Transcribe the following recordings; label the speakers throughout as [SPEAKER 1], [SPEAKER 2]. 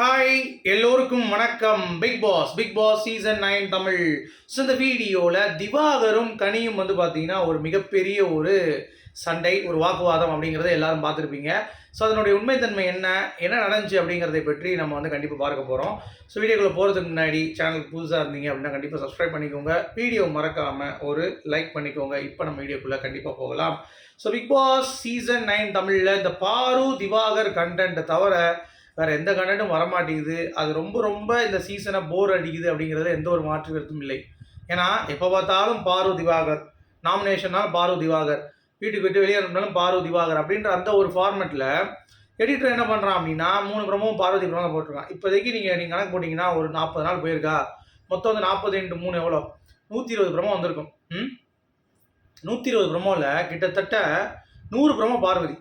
[SPEAKER 1] Hi எல்லோருக்கும் வணக்கம். Big boss big boss season nine Tamil. So இந்த வீடியோவில் திவாகரும் கனியும் வந்து பார்த்தீங்கன்னா ஒரு மிகப்பெரிய ஒரு சண்டை ஒரு வாக்குவாதம் அப்படிங்கிறத எல்லாரும் பார்த்துருப்பீங்க. ஸோ அதனுடைய உண்மைத்தன்மை என்ன என்ன நடந்துச்சு அப்படிங்கிறதை பற்றி நம்ம வந்து கண்டிப்பாக பார்க்க போகிறோம் ஸோ வீடியோக்குள்ளே போகிறதுக்கு முன்னாடி சேனலுக்கு புதுசாக இருந்தீங்க அப்படின்னா கண்டிப்பாக சப்ஸ்கிரைப் பண்ணிக்கோங்க. வீடியோ மறக்காமல் ஒரு லைக் பண்ணிக்கோங்க. இப்போ நம்ம வீடியோக்குள்ளே கண்டிப்பாக போகலாம். So big boss season nine தமிழில் இந்த பாரு திவாகர் கண்டென்ட்டை தவிர வேறு எந்த கண்டென்ட்டும் வரமாட்டேங்குது. அது ரொம்ப ரொம்ப இந்த சீசனை போர் அடிக்குது அப்படிங்கிறதுல எந்த ஒரு மாற்று கருத்தும் இல்லை. ஏன்னா எப்போ பார்த்தாலும் பார்வ திவாகர். நாமினேஷனால் பார்வ திவாகர். வீட்டுக்கு விட்டு வெளியே இருந்தாலும் பார்வ திவாகர் அப்படின்ற அந்த ஒரு ஃபார்மெட்டில் எடிட்டர் என்ன பண்ணுறான் அப்படின்னா மூணு பிரமும் பார்வதி பிரமும் போட்டிருக்கான். இப்போதைக்கு நீங்கள் நீங்கள் கணக்கு போட்டிங்கன்னா ஒரு நாற்பது நாள் போயிருக்கா? மொத்தம் வந்து நாற்பது இன்ட்டு மூணு எவ்வளோ? நூற்றி இருபது பிரமோ வந்திருக்கும். ம்? நூற்றி இருபது பிரமோவில் கிட்டத்தட்ட நூறு பிரமோ பார்வதி.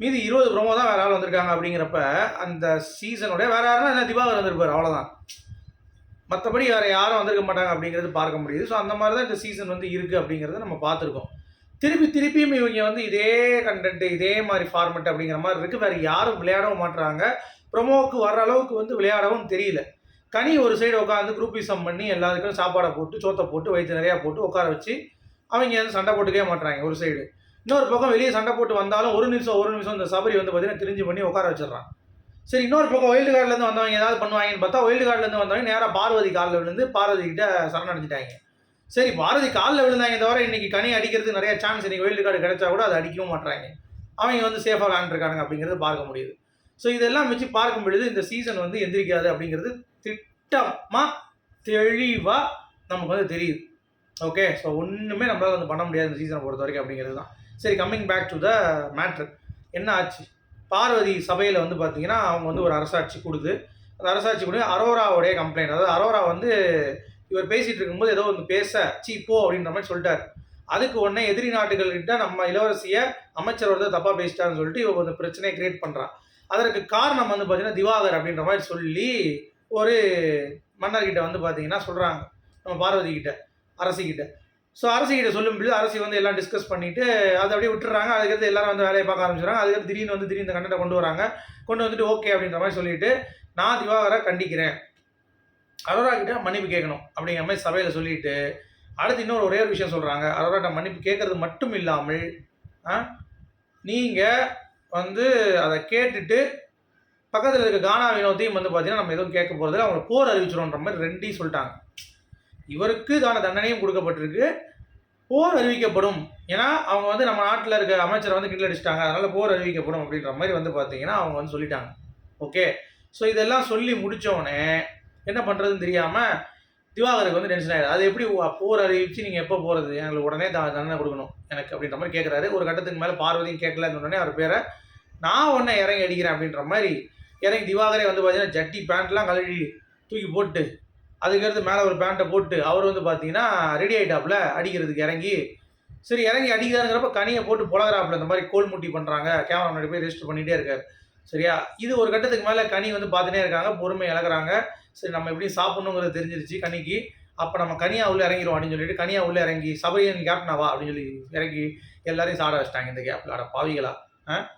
[SPEAKER 1] மீதி இருபது ப்ரோமோ தான் வேற ஆள் வந்திருக்காங்க அப்படிங்கிறப்ப அந்த சீசனுடைய வேற யாருன்னா என்ன திவாகர் வந்திருப்பார் அவ்வளோதான் மற்றபடி வேற யாரும் வந்திருக்க மாட்டாங்க அப்படிங்கிறது பார்க்க முடியுது. ஸோ அந்த மாதிரி தான் இந்த சீசன் வந்து இருக்குது அப்படிங்கிறத நம்ம பார்த்துருக்கோம். திருப்பி திருப்பியும் இவங்க வந்து இதே கண்டென்ட் இதே மாதிரி ஃபார்மெட் அப்படிங்கிற மாதிரி இருக்குது வேறு யாரும் விளையாடவும் மாட்டுறாங்க. ப்ரொமோவுக்கு வர அளவுக்கு வந்து விளையாடவும் தெரியல. கனி ஒரு சைடு உட்காந்து குரூப்பிசம் பண்ணி எல்லாத்துக்கும் சாப்பாடை போட்டு சோத்தை போட்டு வயிற்று நிறையா போட்டு உட்கார வச்சு அவங்க வந்து சண்டை போட்டுக்கவே மாட்டுறாங்க ஒரு சைடு இன்னொரு பக்கம் வெளியே சண்டை போட்டு வந்தாலும் ஒரு நிமிஷம் ஒரு நிமிஷம் இந்த சபரி வந்து பார்த்தீங்கன்னா திரிஞ்சு பண்ணி உட்கார வச்சிடறான். சரி இன்னொரு பக்கம் ஒயில்டு கார்டுலேருந்து வந்தவங்க ஏதாவது பண்ணுவாங்கன்னு பார்த்தா ஒயில்டு கார்டுலேருந்து வந்தவங்க நேராக பார்வதி காலில் விழுந்து பார்வதி கிட்ட சரணடைஞ்சிட்டாங்க. சரி பாரதி காலில் விழுந்தாங்க தவிர இன்னைக்கு கனி அடிக்கிறதுக்கு நிறைய சான்ஸ் இன்னைக்கு ஒயில்டு கார்டு கிடைச்சா கூட அதை அடிக்கவும் மாட்டுறாங்க அவங்க வந்து சேஃபாக விளாண்டுருக்காங்க அப்படிங்கிறது பார்க்க முடியுது. ஸோ இதெல்லாம் வச்சு பார்க்கும் பொழுது இந்த சீசன் வந்து எந்திரிக்காது அப்படிங்கிறது திட்டமாக தெளிவாக நமக்கு வந்து தெரியுது. ஓகே ஸோ ஒன்றுமே நம்மளால் வந்து பண்ண முடியாது இந்த சீசனை பொறுத்த வரைக்கும் அப்படிங்கிறது தான். சரி coming back to the matter என்ன ஆச்சு? பார்வதி சபையில் வந்து பார்த்தீங்கன்னா அவங்க வந்து ஒரு அரசாட்சி கொடுத்து அந்த அரசாட்சி கொடுத்து அரோராவுடைய கம்ப்ளைண்ட் அதாவது அரோரா வந்து இவர் பேசிகிட்டு இருக்கும்போது ஏதோ ஒன்று பேச சீ போ அப்படின்ற மாதிரி சொல்லிட்டார். அதுக்கு உடனே எதிரி நாட்டுகள்கிட்ட நம்ம இளவரசியை அமைச்சர் வந்து தப்பாக பேசிட்டான்னு சொல்லிட்டு இவங்க வந்து பிரச்சனையை கிரியேட் பண்ணுறான் அதற்கு காரணம் வந்து பார்த்தீங்கன்னா திவாகர் அப்படின்ற மாதிரி சொல்லி ஒரு மன்னர்கிட்ட வந்து பார்த்தீங்கன்னா சொல்கிறாங்க நம்ம பார்வதி கிட்ட அரசிக்கிட்ட. ஸோ அரசிக்கிட்ட சொல்லும் பொழுது அரசி வந்து எல்லாம் டிஸ்கஸ் பண்ணிட்டு அதை அப்படியே விட்டுறாங்க. அதுக்கடுத்து எல்லாரும் வந்து வேலையை பார்க்க ஆரம்பிச்சிடுறாங்க. அதுக்கடுத்து திடீர்னு வந்து திடீர்னு இந்த கண்டென்ட்டை கொண்டு வராங்க. கொண்டு வந்துட்டு ஓகே அப்படின்ற மாதிரி சொல்லிட்டு நான் திவாகரை கண்டிக்கிறேன். அரோரா கிட்ட மன்னிப்பு கேட்கணும் அப்படிங்கிற மாதிரி சபையில் சொல்லிட்டு அடுத்து இன்னொரு ஒரே ஒரு விஷயம் சொல்கிறாங்க அரோராட்ட மன்னிப்பு கேட்கறது மட்டும் இல்லாமல் நீங்கள் வந்து அதை கேட்டுட்டு பக்கத்தில் இருக்க கானா வினோத்தையும் வந்து பார்த்தீங்கன்னா நம்ம எதுவும் கேட்க போகிறது அவங்களை போர் அறிவிச்சிடும்ன்ற மாதிரி ரெண்டையும் சொல்லிட்டாங்க. இவருக்கு தான தண்டனையும் கொடுக்கப்பட்டிருக்கு. போர் அறிவிக்கப்படும். ஏன்னா அவங்க வந்து நம்ம நாட்டில் இருக்க அமைச்சரை வந்து கிட்ட அடிச்சிட்டாங்க. அதனால் போர் அறிவிக்கப்படும் அப்படின்ற மாதிரி வந்து பார்த்தீங்கன்னா அவங்க வந்து சொல்லிட்டாங்க. ஓகே. ஸோ இதெல்லாம் சொல்லி முடித்தோடனே என்ன பண்ணுறதுன்னு தெரியாமல் திவாகருக்கு வந்து டென்ஷன் ஆகிடும் அது எப்படி போர் அறிவிச்சு நீங்கள் எப்போ போகிறது எங்களுக்கு உடனே த தண்டனை கொடுக்கணும். எனக்கு அப்படின்ற மாதிரி கேட்குறாரு ஒரு கட்டத்துக்கு மேலே பார்வதியும் கேட்கலன்னு உடனே அவர் பேரை நான் உடனே இறங்கி அடிக்கிறேன் அப்படின்ற மாதிரி இறங்கி திவாகரே வந்து பார்த்தீங்கன்னா ஜட்டி பேண்ட்லாம் கழுவி தூக்கி போட்டு அதுக்கடுத்து மேலே ஒரு பேண்ட்டை போட்டு அவர் வந்து பார்த்தீங்கன்னா ரெடி ஆகிட்டாப்புல அடிக்கிறதுக்கு இறங்கி. சரி இறங்கி அடிக்கிறாருங்கிறப்ப கனியை போட்டு புலகிறாப்புல இந்த மாதிரி கோல் முட்டி பண்ணுறாங்க கேமரா முன்னாடி போய் ரெஜிஸ்டர் பண்ணிகிட்டே இருக்கார். சரியா? இது ஒரு கட்டத்துக்கு மேலே கனி வந்து பார்த்துட்டே இருக்காங்க பொறுமை இழக்கிறாங்க சரி நம்ம எப்படி சாப்பிட்ணுங்கிறது தெரிஞ்சிருச்சு கனிக்கு. அப்போ நம்ம கனியா உள்ளே இறங்கிரும் அப்படின்னு சொல்லிட்டு கனியா உள்ளே இறங்கி சபரியை நீ கேப்டனாவா அப்படின்னு சொல்லி இறங்கி எல்லாரையும் சாட வச்சிட்டாங்க இந்த கேப்பில் அட பாவிகளா. ஆ?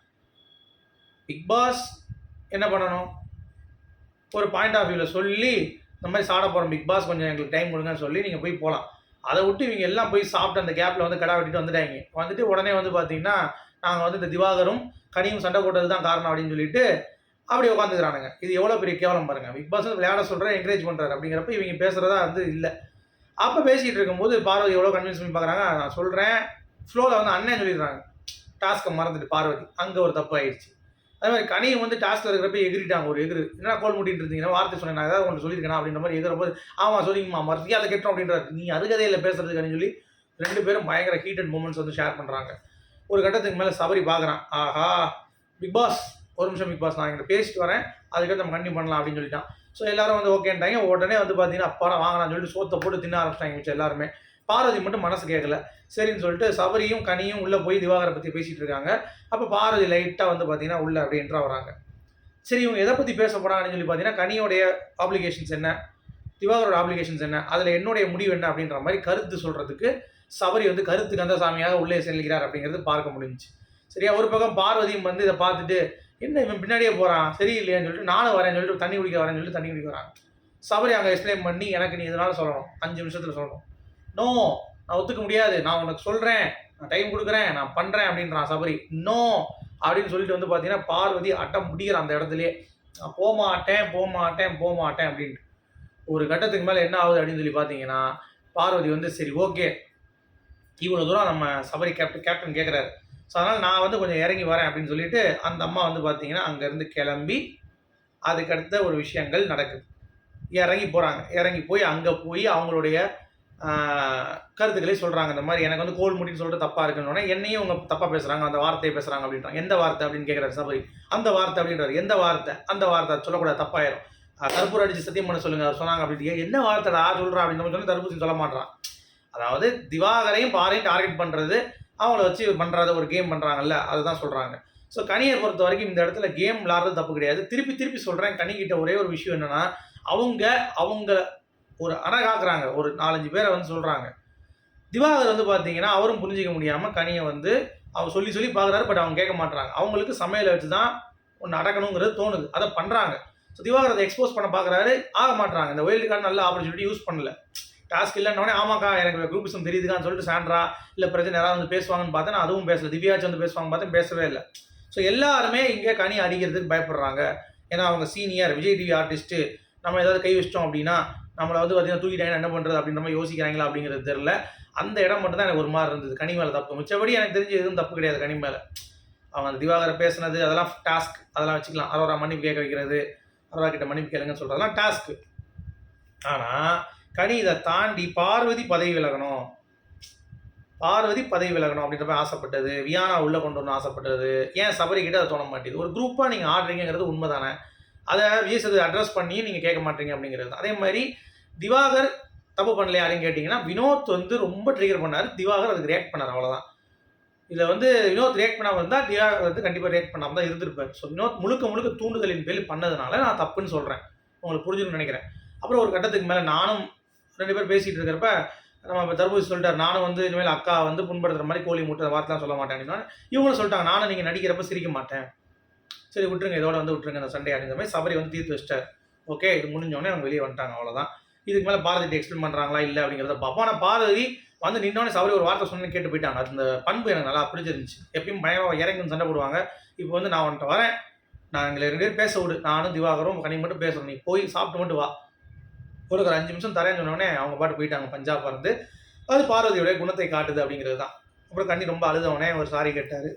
[SPEAKER 1] பிக் பாஸ் என்ன பண்ணணும்? ஒரு பாயிண்ட் ஆஃப் வியூவில் சொல்லி இந்த மாதிரி சாட போகிறோம் பிக் பாஸ் கொஞ்சம் எங்களுக்கு டைம் கொடுங்கன்னு சொல்லி நீங்கள் போய் போகலாம் அதை விட்டு இவங்க எல்லாம் போய் சாப்பிட்டு அந்த கேப்பில் வந்து கடை வெட்டிட்டு வந்துட்டாங்க. வந்துட்டு உடனே வந்து பார்த்தீங்கன்னா நாங்கள் வந்து இந்த திவாகரும் கனியும் சண்டை போட்டது தான் காரணம் அப்படின்னு சொல்லிட்டு அப்படி உட்காந்துக்கிறானுங்க இது எவ்வளோ பெரிய கேவலம் பாருங்க. பிக் பாஸ் வந்து விளையாட சொல்கிறேன் என்கரேஜ் பண்ணுறாரு அப்படிங்கிறப்ப இவங்க பேசுகிறதா வந்து இல்லை. அப்போ பேசிகிட்டு இருக்கும்போது பார்வதி எவ்வளோ கன்வின்ஸ் பண்ணி பார்க்குறாங்க நான் சொல்கிறேன் ஃப்ளோவில் வந்து அண்ணன் சொல்லிடுறாங்க. டாஸ்க்கை மறந்துட்டு பார்வதி அங்கே ஒரு தப்பு ஆயிடுச்சு. அதே மாதிரி கனியும் வந்து டாஸ்கில் இருக்கிறப்ப எகிரிட்டாங்க ஒரு எகிரு. என்ன கோல் முட்டின்னு இருந்தீங்கன்னா வார்த்தை சொன்னேன்? நான் ஏதாவது உங்களுக்கு சொல்லியிருக்கேன்? அப்படின்ற மாதிரி எகிற போது ஆமாம் சொல்லிங்கம்மா அதை கெட்டோம் அப்படின்றாரு. நீ அருகதையில் பேசுறதுக்குன்னு சொல்லி ரெண்டு பேரும் பயங்கர ஹீட்டட் மூமெண்ட்ஸ் வந்து ஷேர் பண்ணுறாங்க ஒரு கட்டத்துக்கு மேலே சபரி பார்க்குறான் ஆஹா பிக் பாஸ் ஒரு நிமிஷம் பிக் பாஸ் நான் இங்கே பேசிட்டு வரேன். அதுக்கடுத்து நம்ம கண்டினியூ பண்ணலாம் அப்படின்னு சொல்லிட்டான். ஸோ எல்லாரும் வந்து ஓகேன்ட்டாங்க உடனே வந்து பார்த்தீங்கன்னா அப்பாடா வாங்கலாம்னு சொல்லிட்டு சோத்தை போட்டு தின்ன ஆரம்பிச்சிட்டாங்க மிச்சம் எல்லாருமே. பார்வதி மட்டும் மனசு கேட்கல சரின்னு சொல்லிட்டு சபரியும் கனியும் உள்ளே போய் திவாகரை பற்றி பேசிகிட்டு இருக்காங்க. அப்போ பார்வதி லைட்டாக வந்து பார்த்தீங்கன்னா உள்ளே அப்படின்ற வராங்க. சரி இவங்க எதை பற்றி பேச போகிறாங்கன்னு சொல்லி பார்த்தீங்கன்னா கனியோடைய ஆப்ளிகேஷன்ஸ் என்ன? திவாகரோட ஆப்ளிகேஷன்ஸ் என்ன? அதில் என்னுடைய முடிவு என்ன அப்படின்ற மாதிரி கருத்து சொல்கிறதுக்கு சபரி வந்து கருத்து கந்த சாமியாக உள்ளே செல்கிறார் அப்படிங்கிறது பார்க்க முடிஞ்சுச்சு. சரியா? ஒரு பக்கம் பார்வதியும் வந்து இதை பார்த்துட்டு என்ன இவன் பின்னாடியே போகிறான் சரியில்லையான்னு சொல்லிட்டு நானும் வரேன்னு சொல்லிட்டு தண்ணி குடிக்க வரேன்னு சொல்லிட்டு தண்ணி குடிக்க வராங்க. சபரி அங்கே எக்ஸ்பிளைன் பண்ணி எனக்கு நீ இதனால சொல்லணும். அஞ்சு நிமிஷத்தில் சொல்லணும். நோ நான் ஒத்துக்க முடியாது. நான் உனக்கு சொல்கிறேன் நான் டைம் கொடுக்குறேன். நான் பண்ணுறேன் அப்படின்றான் சபரி. நோ அப்படின்னு சொல்லிட்டு வந்து பார்த்தீங்கன்னா பார்வதி அட்டம் முடிகிற அந்த இடத்துலயே நான் போகமாட்டேன் போகமாட்டேன் போகமாட்டேன் அப்படின்ட்டு. ஒரு கட்டத்துக்கு மேலே என்ன ஆகுது அப்படின்னு சொல்லி பார்த்தீங்கன்னா பார்வதி வந்து சரி ஓகே இவ்வளோ தூரம் நம்ம சபரி கேப்டன் கேப்டன் கேட்குறாரு ஸோ அதனால் நான் வந்து கொஞ்சம் இறங்கி வரேன் அப்படின்னு சொல்லிட்டு அந்த அம்மா வந்து பார்த்தீங்கன்னா அங்கேருந்து கிளம்பி அதுக்கடுத்த ஒரு விஷயங்கள் நடக்குது. இறங்கி போகிறாங்க இறங்கி போய் அங்கே போய் அவங்களுடைய கருத்துக்களே சொல்கிறாங்க இந்த மாதிரி எனக்கு வந்து கோல் முடின்னு சொல்லிட்டு தப்பாக இருக்குன்னு என்னையும் அவங்க தப்பாக பேசுகிறாங்க அந்த வார்த்தையை பேசுகிறாங்க அப்படின்றாங்க. எந்த வார்த்தை அப்படின்னு கேட்குறாரு சபரி. அந்த வார்த்தை அப்படின்றாரு. எந்த வார்த்தை? அந்த வார்த்தை சொல்லக்கூடாது. தப்பாயிரும். ஆஹ், கற்பூரம் அடிச்சு சத்தியம் பண்ண சொல்லுங்க. சொன்னாங்க அப்படின்னு என்ன வார்த்தை ஆ சொல்கிறா அப்படின்னு சொல்லி தர்பூசணி சொல்ல மாட்டான் அதாவது திவாகரையும் பாரையும் டார்கெட் பண்ணுறது அவங்கள வச்சு பண்ணுறத ஒரு கேம் பண்ணுறாங்கல்ல அதுதான் சொல்கிறாங்க ஸோ கனியை பொறுத்த வரைக்கும் இந்த இடத்துல கேம் விளாட்றது தப்பு கிடையாது. திருப்பி திருப்பி சொல்கிறேன் கனிக்கிட்ட ஒரே ஒரு விஷயம் என்னென்னா அவங்க அவங்க ஒரு அணகாக்குறாங்க ஒரு நாலஞ்சு பேரை வந்து சொல்கிறாங்க திவாகர் வந்து பார்த்தீங்கன்னா அவரும் புரிஞ்சிக்க முடியாமல் கனியை வந்து அவர் சொல்லி சொல்லி பார்க்குறாரு பட் அவங்க கேட்க மாட்டுறாங்க அவங்களுக்கு சமையலை வச்சு தான் ஒன்று அடக்கணுங்கிறது தோணுது. அதை பண்ணுறாங்க ஸோ திவாகர் அதை எக்ஸ்போஸ் பண்ண பார்க்குறாரு ஆக மாட்றாங்க. இந்த ஒயில்டு கார்டு நல்ல ஆப்பர்ச்சுனிட்டி யூஸ் பண்ணல. டாஸ்க் இல்லைன்னொடனே ஆமாக்கா எனக்கு குரூப்பிசம் தெரியுதுக்கான்னு சொல்லிட்டு சாண்ட்ரா இல்லை பிரச்சனை யாராவது வந்து பேசுவாங்கன்னு பார்த்தேன் நான் அதுவும் பேசல. திவ்யாச்சும் வந்து பேசுவாங்க பார்த்தேன் பேசவே இல்லை. ஸோ எல்லாருமே இங்கே கனி அடிக்கிறதுக்கு பயப்படுறாங்க. ஏன்னா அவங்க சீனியர் விஜய் டிவி ஆர்டிஸ்ட்டு நம்ம ஏதாவது கை வச்சிட்டோம் அப்படின்னா நம்மளை வந்து பார்த்தீங்கன்னா தூக்கிட்டாங்க என்ன பண்ணுறது அப்படின்ற மாதிரி யோசிக்கிறாங்களா அப்படிங்கிறது தெரில அந்த இடம் மட்டும் தான் எனக்கு ஒரு மாதிரி இருந்தது. கனி மேலே தப்பு. மிச்சபடி எனக்கு தெரிஞ்சு எதுவும் தப்பு கிடையாது கனி மேலே. அந்த திவாகரை பேசுனது அதெல்லாம் டாஸ்க் அதெல்லாம் வச்சுக்கலாம். அரோரா மன்னிப்பு கேட்க வைக்கிறது அரோரா கிட்ட மன்னிப்பு கேளுங்கன்னு சொல்கிறதெல்லாம் டாஸ்க்கு ஆனால் கனி இதை தாண்டி பார்வதி பதவி விலகணும். பார்வதி பதவி விலகணும் அப்படின்ற மாதிரி ஆசைப்பட்டது. வியானா உள்ளே கொண்டு வரணும் ஆசைப்பட்டது. ஏன் சபரி கிட்ட அதை தோண மாட்டேது ஒரு குரூப்பாக நீங்கள் ஆடுறீங்கிறது உண்மை தானே அதை விஜய் அட்ரஸ் பண்ணி நீங்கள் கேட்க மாட்டீங்க அப்படிங்கிறது. அதே மாதிரி திவாகர் தப்பு பண்ணல யாருன்னு கேட்டிங்கன்னா வினோத் வந்து ரொம்ப ட்ரிகர் பண்ணார். திவாகர் அதுக்கு ரியாக்ட் பண்ணார் அவ்வளோதான் இதில் வந்து வினோத் ரியாக்ட் பண்ணாமல் இருந்தால் திவாகர் வந்து கண்டிப்பாக ரியாக்ட் பண்ணாமல் தான் இருந்திருப்பார். ஸோ வினோத் முழுக்க முழுக்க தூண்டுதலின் பேர் பண்ணதுனால நான் தப்புன்னு சொல்கிறேன் உங்களுக்கு புரிஞ்சுன்னு நினைக்கிறேன். அப்புறம் ஒரு கட்டத்துக்கு மேலே நானும் ரெண்டு பேர் பேசிகிட்டு இருக்கிறப்ப நம்ம இப்போ தர்பூசி சொல்லிட்டார் நானும் வந்து இனிமேல் அக்கா வந்து புண்படுத்துகிற மாதிரி கோழி மூட்டை வார்த்தைலாம் சொல்ல மாட்டேன் அப்படின்னா இவங்களும் சொல்லிட்டாங்க நானும் நீங்கள் நடிக்கிறப்ப சிரிக்க மாட்டேன். சரி விட்டுருங்க இதோட வந்து விட்டுருங்க அந்த சண்டே அப்படிங்கிற மாதிரி சபரி வந்து தீர்த்து வச்சிட்டார். ஓகே இது முடிஞ்சோடனே அவங்க வெளியே வந்துட்டாங்க அவ்வளோதான் இதுக்கு மேலே பாரதி எக்ஸ்பிளைன் பண்ணுறாங்களா இல்லை அப்படிங்கிறத பார்ப்போம் ஆனால் பாரதி வந்து நின்னோடனே சபரி ஒரு வார்த்தை சொன்னு கேட்டு போயிட்டாங்க. அந்த பண்பு எனக்கு நல்லா பிடிச்சிருந்துச்சு எப்பயும் பயம் இறங்கி சண்டை போடுவாங்க. இப்போ வந்து நான் வந்துட்டு வரேன். நான் எங்களை ரெண்டு பேரும் பேச விடு. நானும் திவாகரும் கனி மட்டும் பேசுகிறேன் நீ போய் சாப்பிட்டு மட்டும் வா. ஒரு ஒரு அஞ்சு நிமிஷம் தரேன்னு சொன்னோடனே அவங்க பாட்டு போயிட்டாங்க பஞ்சாப் இருந்து அது பார்வதியோடைய குணத்தை காட்டுது அப்படிங்கிறது தான். அப்புறம் கண்ணி ரொம்ப அழுதவனே அவர் சாரி கேட்டார்.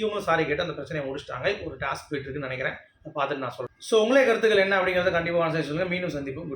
[SPEAKER 1] இவங்களும் சாரி கேட்டு அந்த பிரச்சனையை முடிச்சிட்டாங்க. ஒரு டாஸ்க் போயிட்டு இருக்குன்னு நினைக்கிறேன். பார்த்துட்டு நான் சொல்கிறேன் ஸோ உங்களே கருத்துக்கள் என்ன அப்படிங்கிறத கண்டிப்பாக சொல்லுங்கள் மீண்டும் சந்திப்போம்.